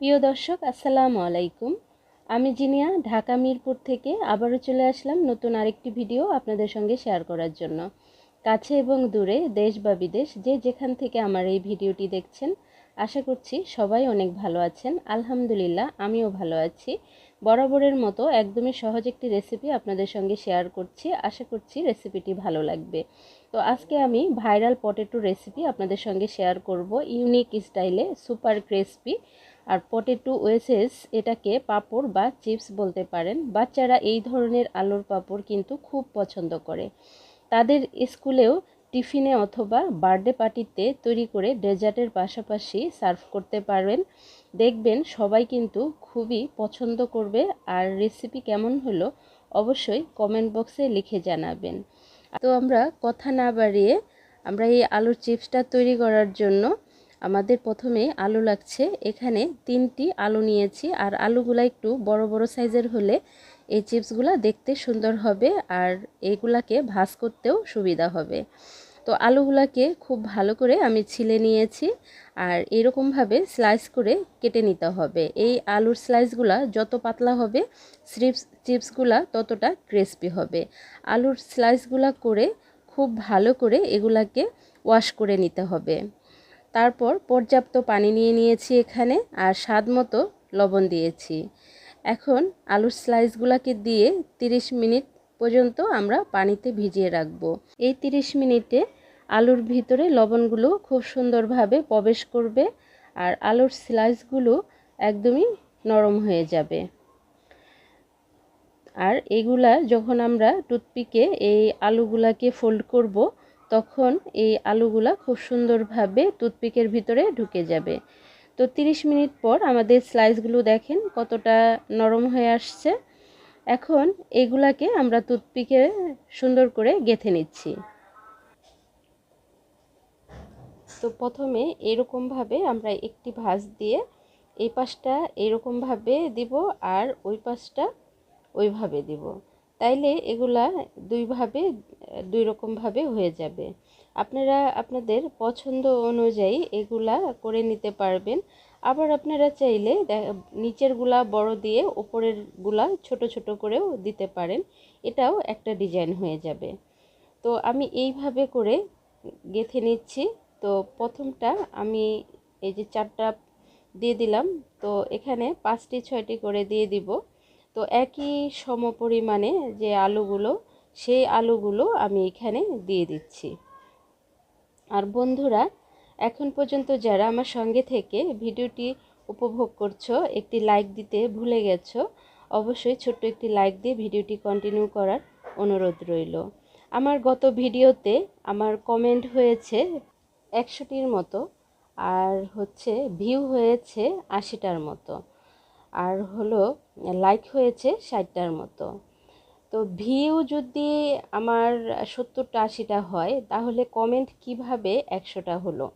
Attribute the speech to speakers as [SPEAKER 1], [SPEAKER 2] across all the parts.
[SPEAKER 1] প্রিয় দর্শক, আসসালামু আলাইকুম। আমি জিনিয়া, ঢাকা মিরপুর থেকে আবারও চলে আসলাম নতুন আরেকটি ভিডিও আপনাদের সঙ্গে শেয়ার করার জন্য। কাছে এবং দূরে, দেশ বা বিদেশ, যে যেখান থেকে আমার এই ভিডিওটি দেখছেন, আশা করছি সবাই অনেক ভালো আছেন। আলহামদুলিল্লাহ, আমিও ভালো আছি। বরাবরের মতো একদমই সহজ একটি রেসিপি আপনাদের সঙ্গে শেয়ার করছি। আশা করছি রেসিপিটি ভালো লাগবে। তো আজকে আমি ভাইরাল পটেটো রেসিপি আপনাদের সঙ্গে শেয়ার করব। ইউনিক স্টাইলে সুপার ক্রিসপি আর পটেটো ওয়েসেস এটাকে পাঁপড় বা চিপস বলতে পারেন। বাচ্চারা এই ধরনের আলুর পাঁপড় কিন্তু খুব পছন্দ করে। তাদের স্কুলেও টিফিনে অথবা বার্থডে পার্টিতে তৈরি করে ডেজার্টের পাশাপাশি সার্ভ করতে পারবেন। দেখবেন সবাই কিন্তু খুবই পছন্দ করবে আর রেসিপি কেমন হলো অবশ্যই কমেন্ট বক্সে লিখে জানাবেন। তো আমরা কথা না বাড়িয়ে আমরা এই আলুর চিপসটা তৈরি করার জন্য আমাদের প্রথমে আলু লাগছে। এখানে তিনটি আলু নিয়েছি। আর আলুগুলা একটু বড় বড় সাইজের হলে এই চিপসগুলা দেখতে সুন্দর হবে আর এইগুলাকে ভাজ করতেও সুবিধা হবে। তো আলুগুলাকে খুব ভালো করে আমি ছিলে নিয়েছি আর এরকমভাবে স্লাইস করে কেটে নিতে হবে। এই আলুর স্লাইসগুলা যত পাতলা হবে, চিপস, চিপসগুলা ততটা ক্রিসপি হবে। আলুর স্লাইসগুলা করে খুব ভালো করে এগুলাকে ওয়াশ করে নিতে হবে। তারপর পর্যাপ্ত পানি নিয়ে নিয়েছি এখানে আর স্বাদ মতো লবণ দিয়েছি। এখন আলুর স্লাইসগুলোকে দিয়ে 30 মিনিট পর্যন্ত আমরা পানিতে ভিজিয়ে রাখব। এই 30 মিনিটে আলুর ভিতরে লবণগুলো খুব সুন্দরভাবে প্রবেশ করবে আর আলুর স্লাইসগুলো একদমই নরম হয়ে যাবে। আর এগুলা যখন আমরা টুথপিকে এই আলুগুলাকে ফোল্ড করব তখন এই আলুগুলা খুব সুন্দরভাবে টুথপিকের ভিতরে ঢুকে যাবে। তো 30 মিনিট পর আমাদের স্লাইসগুলো দেখেন কতটা নরম হয়ে আসছে। এখন এগুলাকে আমরা টুথপিকে সুন্দর করে গেথে নিচ্ছি। তো প্রথমে এরকমভাবে আমরা একটি ভাঁজ দিয়ে এই পাশটা এরকমভাবে দিব আর ওই পাশটা ওইভাবে দিব। তাইলে এগুলা দুইভাবে, দুই রকমভাবে হয়ে যাবে। আপনারা আপনাদের পছন্দ অনুযায়ী এগুলা করে নিতে পারবেন। আবার আপনারা চাইলে নিচেরগুলা বড় দিয়ে উপরেরগুলা ছোট ছোট করেও দিতে পারেন। এটাও একটা ডিজাইন হয়ে যাবে। তো আমি এইভাবে করে গেথে নিচ্ছি। তো প্রথমটা আমি এই যে চারটা দিয়ে দিলাম। তো এখানে পাঁচটি, ছয়টি করে দিয়ে দিব। তো একই সম পরিমাণে যে আলুগুলো, সেই আলুগুলো আমি এখানে দিয়ে দিচ্ছি। আর বন্ধুরা, এখন পর্যন্ত যারা আমার সঙ্গে থেকে ভিডিওটি উপভোগ করছ, একটি লাইক দিতে ভুলে গেছো, অবশ্যই ছোট্ট একটি লাইক দিয়ে ভিডিওটি কন্টিনিউ করার অনুরোধ রইল। আমার গত ভিডিওতে আমার কমেন্ট হয়েছে একশোটির মতো, আর হচ্ছে ভিউ হয়েছে আশিটার মতো। আর হলো লাইক হয়েছে ষাটটার মতো। তো ভিউ যদি আমার সত্তরটা আশিটা হয়, তাহলে কমেন্ট কীভাবে একশোটা হলো?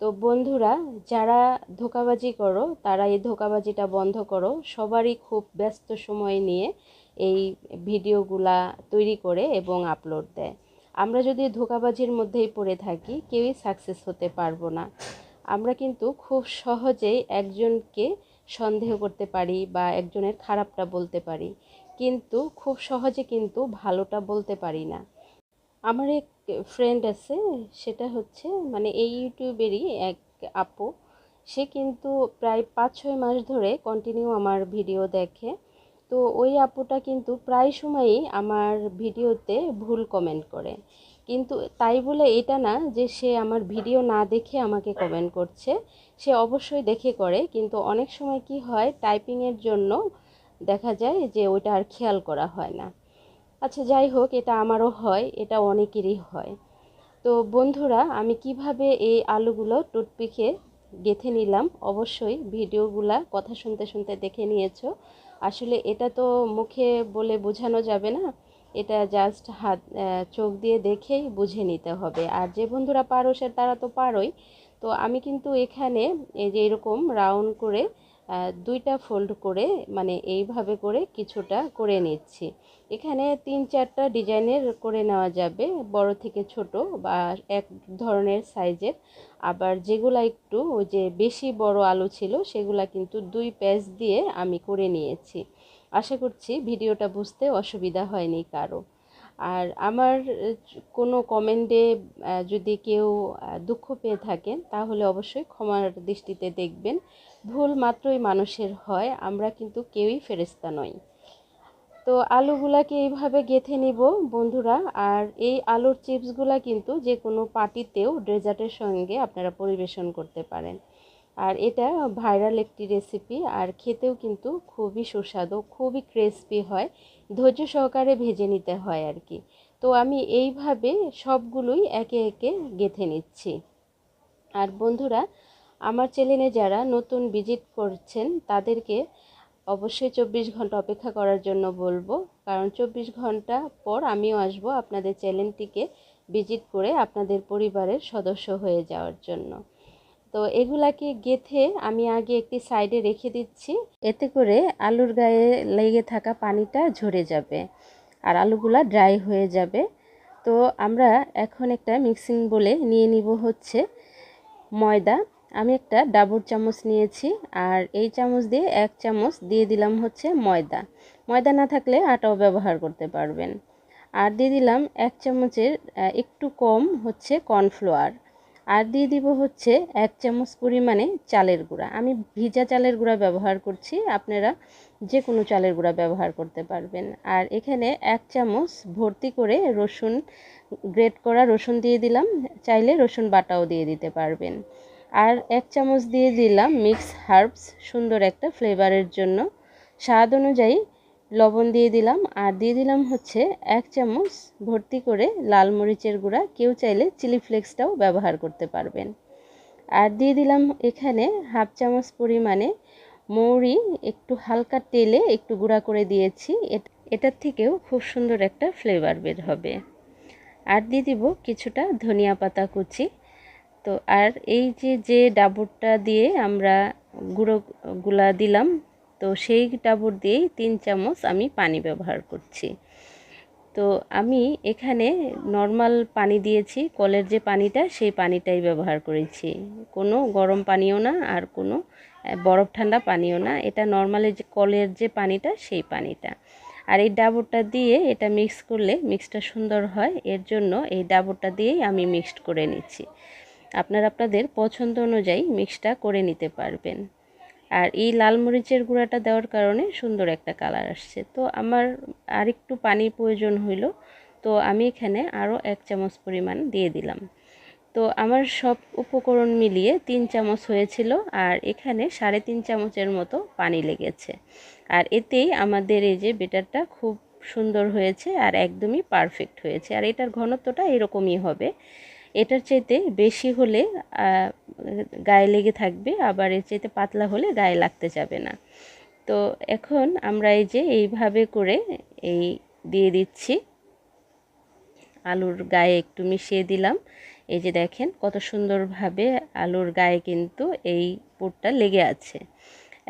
[SPEAKER 1] তো বন্ধুরা, যারা ধোকাবাজি করো, তারা এই ধোকাবাজিটা বন্ধ করো। সবারই খুব ব্যস্ত সময় নিয়ে এই ভিডিওগুলা তৈরি করে এবং আপলোড দেয়। আমরা যদি ধোকাবাজির মধ্যেই পড়ে থাকি, কেউই সাকসেস হতে পারব না। আমরা কিন্তু খুব সহজেই একজনকে সন্দেহ করতে পারি বা একজনের খারাপটা বলতে পারি। কিন্তু খুব সহজে কিন্তু ভালোটা বলতে পারি না। আমার এক ফ্রেন্ড আছে, সেটা হচ্ছে মানে এই ইউটিউবেরই এক আপু। সে কিন্তু প্রায় পাঁচ ছয় মাস ধরে কন্টিনিউ আমার ভিডিও দেখে। তো ওই আপুটা কিন্তু প্রায় সময়ই আমার ভিডিওতে ভুল কমেন্ট করে। কিন্তু তাই বলে এটা না যে সে আমার ভিডিও না দেখে আমাকে কমেন্ট করছে। সে অবশ্যই দেখে করে, কিন্তু অনেক সময় কি হয় টাইপিংয়ের জন্য দেখা যায় যে ওইটা আর খেয়াল করা হয় না। আচ্ছা যাই হোক, এটা আমারও হয়, এটা অনেকেরই হয়। তো বন্ধুরা, আমি কীভাবে এই আলুগুলো টুথপিকে গেথে নিলাম? অবশ্যই ভিডিওগুলা কথা শুনতে শুনতে দেখে নিয়েছো। আসলে এটা তো মুখে বলে বোঝানো যাবে না। এটা জাস্ট হাত চোখ দিয়ে দেখেই বুঝে নিতে হবে। আর যে বন্ধুরা পারো সে, তারা তো পারোই। তো আমি কিন্তু এখানে এই যে এরকম রাউন্ড করে দুইটা ফোল্ড করে মানে এইভাবে করে কিছুটা করে নিচ্ছি। এখানে তিন চারটা ডিজাইনের করে নেওয়া যাবে, বড় থেকে ছোট বা এক ধরনের সাইজের। আবার যেগুলা একটু যে বেশি বড় আলু ছিল, সেগুলা কিন্তু দুই প্যাচ দিয়ে আমি করে নিয়েছি। আশা করছি ভিডিওটা বুঝতে অসুবিধা হয়নি কারও। আর আমার কোনো কমেন্টে যদি কেউ দুঃখ পেয়ে থাকেন, তাহলে অবশ্যই ক্ষমার দৃষ্টিতে দেখবেন। ভুল মাত্রই মানুষের হয়, আমরা কিন্তু কেউই ফেরেস্তা নই। তো আলুগুলাকে এইভাবে গেথে নিব বন্ধুরা, আর এই আলুর চিপসগুলা কিন্তু যে কোনো পার্টিতেও ডেজার্টের সঙ্গে আপনারা পরিবেশন করতে পারেন। আর এটা ভাইরাল একটি রেসিপি আর খেতেও কিন্তু খুবই সুস্বাদু, খুবই ক্রিস্পি হয়, ধৈর্য সহকারে ভেজে নিতে হয় আর কি। তো আমি এইভাবে সবগুলোই একে একে গেথে নিচ্ছি। আর বন্ধুরা, আমার চ্যানেলে যারা নতুন ভিজিট করছেন, তাদেরকে অবশ্যই চব্বিশ ঘণ্টা অপেক্ষা করার জন্য বলব। কারণ চব্বিশ ঘণ্টা পর আমিও আসব আপনাদের চ্যানেলটিকে ভিজিট করে আপনাদের পরিবারের সদস্য হয়ে যাওয়ার জন্য। তো এগুলাকে গেথে আমি আগে একটি সাইডে রেখে দিচ্ছি। এতে করে আলুর গায়ে লেগে থাকা পানিটা ঝরে যাবে আর আলুগুলা ড্রাই হয়ে যাবে। তো আমরা এখন একটা মিক্সিং বলে নিয়ে নিব হচ্ছে ময়দা। আমি একটা ডাবর চামচ নিয়েছি আর এই চামচ দিয়ে এক চামচ দিয়ে দিলাম হচ্ছে ময়দা। ময়দা না থাকলে আটাও ব্যবহার করতে পারবেন। আর দিয়ে দিলাম এক চামচের একটু কম হচ্ছে কর্নফ্লাওয়ার। আর দিয়ে দিব হচ্ছে এক চামচ পরিমাণে চালের গুঁড়া। আমি ভিজা চালের গুঁড়া ব্যবহার করছি, আপনারা যে কোনো চালের গুঁড়া ব্যবহার করতে পারবেন। আর এখানে এক চামচ ভর্তি করে রসুন, গ্রেট করা রসুন দিয়ে দিলাম, চাইলে রসুন বাটাও দিয়ে দিতে পারবেন। আর এক চামচ দিয়ে দিলাম মিক্স হার্বস, সুন্দর একটা ফ্লেভারের জন্য। স্বাদ অনুযায়ী লবণ দিয়ে দিলাম। আর দিয়ে দিলাম হচ্ছে এক চামচ ভর্তি করে লাল মরিচের গুঁড়া। কেউ চাইলে চিলি ফ্লেক্সটাও ব্যবহার করতে পারবেন। আর দিয়ে দিলাম এখানে হাফ চামচ পরিমাণে মৌরি। একটু হালকা তেলে একটু গুঁড়া করে দিয়েছি। এটার থেকেও খুব সুন্দর একটা ফ্লেভার বের হবে। আর দিয়ে দিব কিছুটা ধনিয়া পাতা কুচি। তো আর এই যে যে ডাবরটা দিয়ে আমরা গুঁড়োগুলা দিলাম তো সেই ডাবর দিয়েই তিন চামচ আমি পানি ব্যবহার করছি। তো আমি এখানে নর্মাল পানি দিয়েছি, কলের যে পানিটা সেই পানিটাই ব্যবহার করেছি। কোনো গরম পানিও না আর কোনো বরফ ঠান্ডা পানিও না। এটা নর্মালি যে কলের যে পানিটা সেই পানিটা। আর এই ডাবরটা দিয়ে এটা মিক্স করলে মিক্সটা সুন্দর হয়। এর জন্য এই ডাবরটা দিয়েই আমি মিক্সড করে নিচ্ছি। আপনারা আপনাদের পছন্দ অনুযায়ী মিক্সটা করে নিতে পারবেন। আর এই লাল মরিচের গুঁড়াটা দেওয়ার কারণে সুন্দর একটা কালার আসছে। তো আমার আরেকটু পানির প্রয়োজন হইল, তো আমি এখানে আরও এক চামচ পরিমাণ দিয়ে দিলাম। তো আমার সব উপকরণ মিলিয়ে তিন চামচ হয়েছিল আর এখানে সাড়ে তিন চামচের মতো পানি লেগেছে। আর এতেই আমাদের এই যে বেটারটা খুব সুন্দর হয়েছে আর একদমই পারফেক্ট হয়েছে। আর এটার ঘনত্বটা এরকমই হবে। এটার চাইতে বেশি হলে গায়ে লেগে থাকবে, আবার এর চাইতে পাতলা হলে গায়ে লাগতে যাবে না। তো এখন আমরা এই যে এইভাবে করে এই দিয়ে দিচ্ছি। আলুর গায়ে একটু মিশিয়ে দিলাম। এই যে দেখেন কত সুন্দরভাবে আলুর গায়ে কিন্তু এই পুরটা লেগে আছে।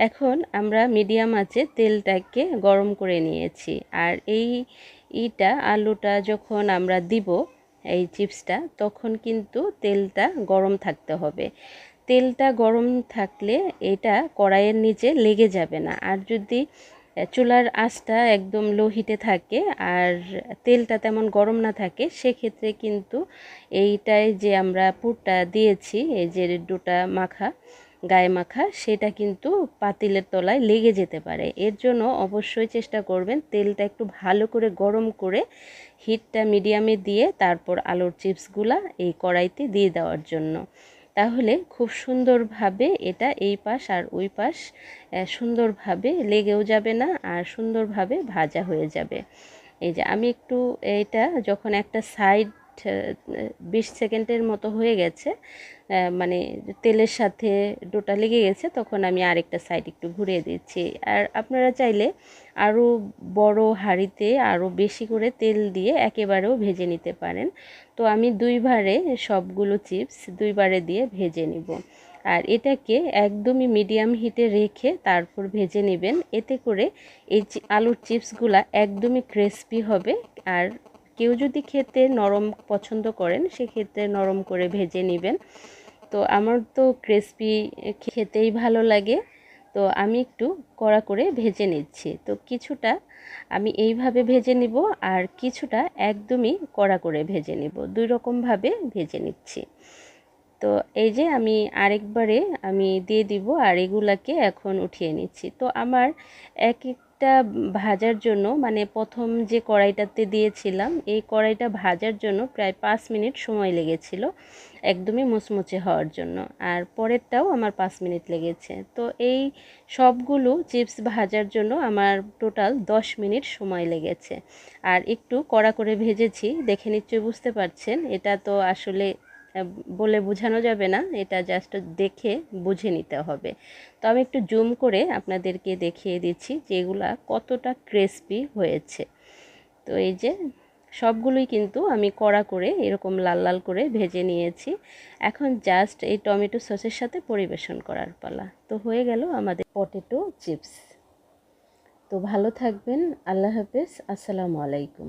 [SPEAKER 1] এখন আমরা মিডিয়াম আছে তেলটাকে গরম করে নিয়েছি। আর এই ইটা আলুটা যখন আমরা দিব এই চিপসটা, তখন কিন্তু তেলটা গরম থাকতে হবে। তেলটা গরম থাকলে এটা কড়াইয়ের নিচে লেগে যাবে না। আর যদি চুলার আঁচটা একদম লো হিটে থাকে আর তেলটা তেমন গরম না থাকে, সেক্ষেত্রে কিন্তু এইটায় যে আমরা পুরটা দিয়েছি, এই যে ডোটা মাখা গায়ে মাখা, সেটা কিন্তু পাতিলের তলায় লেগে যেতে পারে। এর জন্য অবশ্যই চেষ্টা করবেন তেলটা একটু ভালো করে গরম করে হিটটা মিডিয়ামে দিয়ে তারপর আলুর চিপসগুলা এই কড়াইতে দিয়ে দেওয়ার জন্য। তাহলে খুব সুন্দরভাবে এটা এই পাশ আর ওই পাশ সুন্দরভাবে লেগেও যাবে না আর সুন্দরভাবে ভাজা হয়ে যাবে। এই যে আমি একটু এটা যখন একটা সাইড বিশ সেকেন্ডের মতো হয়ে গেছে মানে তেলের সাথে ডোটা লেগে গেছে, তখন আমি আরেকটা সাইড একটু ঘুরিয়ে দিচ্ছি। আর আপনারা চাইলে আরও বড় হাঁড়িতে আরও বেশি করে তেল দিয়ে একেবারেও ভেজে নিতে পারেন। তো আমি দুইবারে সবগুলো চিপস দুইবারে দিয়ে ভেজে নিব। আর এটাকে একদমই মিডিয়াম হিটে রেখে তারপর ভেজে নেবেন। এতে করে এই আলুর চিপসগুলা একদমই ক্রিস্পি হবে আর কেউ যদি খেতে নরম পছন্দ করেন, সেক্ষেত্রে নরম করে ভেজে নেবেন। তো আমার তো ক্রিস্পি খেতেই ভালো লাগে। তো আমি একটু কড়া করে ভেজে নিচ্ছি। তো কিছুটা আমি এইভাবে ভেজে নিব আর কিছুটা একদমই কড়া করে ভেজে নিব। দুই রকমভাবে ভেজে নিচ্ছি। তো এই যে আমি আরেকবারে আমি দিয়ে দিব আর এগুলাকে এখন উঠিয়ে নিচ্ছি। তো আমার এক এক একটা ভাজার জন্য মানে প্রথম যে কড়াইটাতে দিয়েছিলাম, এই কড়াইটা ভাজার জন্য প্রায় পাঁচ মিনিট সময় লেগেছিল একদমই মুচমুচে হওয়ার জন্য। আর পরেরটাও আমার পাঁচ মিনিট লেগেছে। তো এই সবগুলো চিপস ভাজার জন্য আমার টোটাল দশ মিনিট সময় লেগেছে। আর একটু কড়া করে ভেজেছি, দেখে নিশ্চয়ই বুঝতে পারছেন, এটা তো আসলে বলে বোঝানো যাবে না। এটা জাস্ট দেখে বুঝে নিতে হবে। তো আমি একটু জুম করে আপনাদেরকে দেখিয়ে দিচ্ছি যে এগুলা কতটা ক্রিস্পি হয়েছে। তো এই যে সবগুলোই কিন্তু আমি কড়া করে এরকম লাল লাল করে ভেজে নিয়েছি। এখন জাস্ট এই টমেটো সসের সাথে পরিবেশন করার পালা। তো হয়ে গেল আমাদের পটেটো চিপস তো ভালো থাকবেন। আল্লাহ হাফেজ। আসসালামু আলাইকুম।